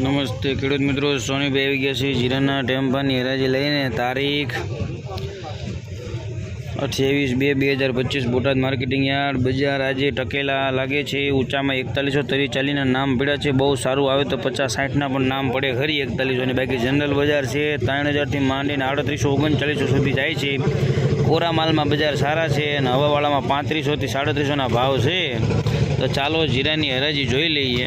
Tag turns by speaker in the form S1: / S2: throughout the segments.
S1: નમસ્તે ખેડૂત મિત્રો સોનીભાઈ આવી ગયા છે જીરાના ટેમ્પાની હરાજી લઈને તારીખ અઠ્યાવીસ બે બે હજાર પચીસ બોટાદ માર્કેટિંગ યાર્ડ બજાર આજે ટકેલા લાગે છે, ઊંચામાં એકતાલીસો તરી ચાલીના નામ પડ્યા છે, બહુ સારું આવે તો પચાસ સાઠના પણ નામ પડે ખરી એકતાલીસોની બાકી જનરલ બજાર છે, ત્રણ હજારથી માંડીને આડત્રીસો ઓગણચાલીસો સુધી જાય છે. કોરા માલમાં બજાર સારા છે અને હવાવાળામાં પાંત્રીસોથી સાડત્રીસોના ભાવ છે. તો ચાલો જીરાની હરાજી જોઈ લઈએ.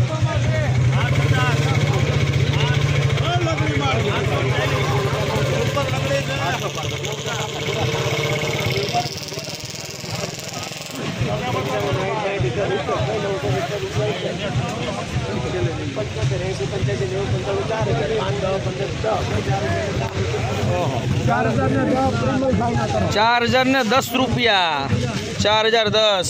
S1: ચાર હજાર ને દસ રૂપિયા. ચાર હજાર દસ.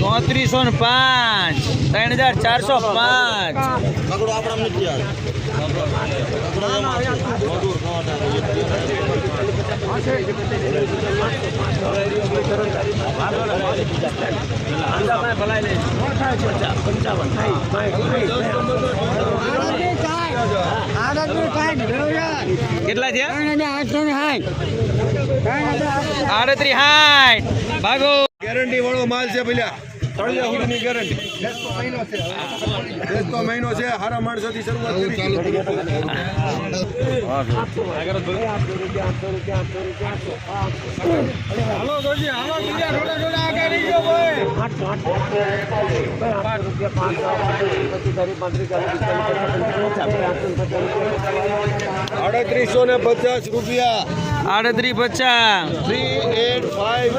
S1: ચોત્રીસો ને પાંચ. ત્રણ હજાર ચારસો પાંચ. કેટલા થયા? આડત્રી હાઠ ભાગો.
S2: ગેરંટી વાળો માલ છે પેલા તળિયા સુધીની ગેરંટી મહિનો છે હારા માણસોથી શરૂઆત કરી. આડત્રીસો ને પચાસ રૂપિયા.
S1: આડત્રીસ પચાસ.
S2: Three eight five